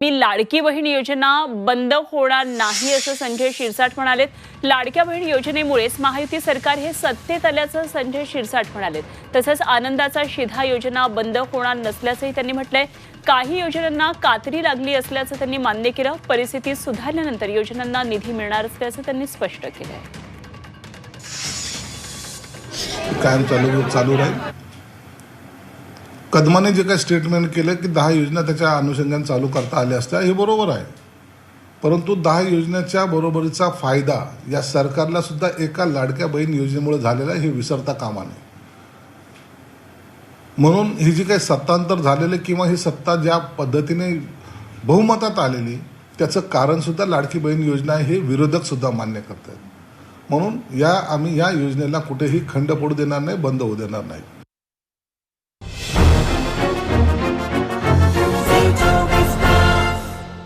मी लाडकी बहीण योजना बंद होणार नाही असं संजय शिरसाट म्हणालेत लाडक्या बहीण योजनेमुळेच महायुती सरकार हे सत्तेत आल्याचं संजय शिरसाट म्हणालेत तसंच आनंदाचा शिधा योजना बंद होणार नसल्याचंही त्यांनी म्हटलंय. काही योजनांना कात्री लागली असल्याचं त्यांनी मान्य केलं. परिस्थिती सुधारल्यानंतर योजनांना निधी मिळणार असल्याचं त्यांनी स्पष्ट केलंय. कायम चालू चालू राहील? कदमाने जे काही स्टेटमेंट केलं की दहा योजना त्याच्या अनुषंगाने चालू करता आल्या असत्या हे बरोबर आहे. परंतु दहा योजनेच्या बरोबरीचा फायदा या सरकारला सुद्धा एका लाडक्या बहीण योजनेमुळे झालेला आहे हे विसरता कामा नये. म्हणून ही जी काही सत्तांतर झालेलं किंवा ही सत्ता ज्या पद्धतीने बहुमतात आलेली त्याचं कारणसुद्धा लाडकी बहीण योजना आहे हे विरोधक सुद्धा मान्य करतात. म्हणून या आम्ही या योजनेला कुठेही खंड पडू देणार नाही बंद होऊ देणार नाही.